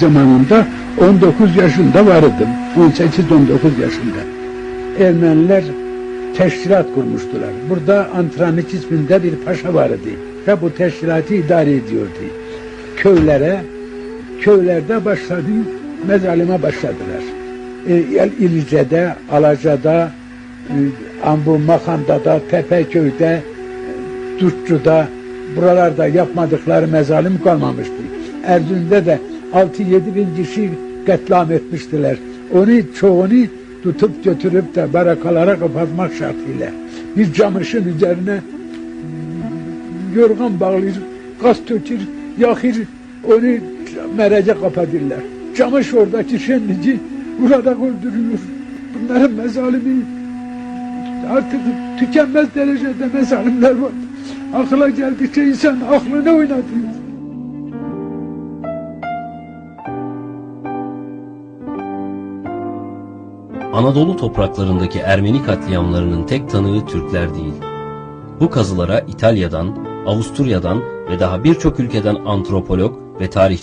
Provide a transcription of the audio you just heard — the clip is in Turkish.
zamanında 19 yaşında vardım. 18-19 yaşında. Ermeniler teşkilat kurmuştular. Burada Antranik isminde bir paşa vardı. Ve bu teşkilatı idare ediyordu. Köylere, köylerde başladı, mezalime başladılar. E, İlice'de, Alaca'da, e, Ambu Makanda'da, Tepeköy'de, e, Dutçu'da, buralarda yapmadıkları mezalim kalmamıştı. Erzurum'da da 6-7 bin kişi katliam etmiştiler. Onu çoğunu tutup götürüp de barakalara kapatmak şartıyla bir camışın üzerine yorgan bağlayır, gaz tökür, yakır, onu merece kapatırlar. Camış oradaki şenlici burada öldürülür. Bunların mezalimi artık tükenmez derecede mezalimler var. Akla geldikçe insan aklını oynatıyor. Anadolu topraklarındaki Ermeni katliamlarının tek tanığı Türkler değil. Bu kazılara İtalya'dan, Avusturya'dan ve daha birçok ülkeden antropolog ve tarihçiler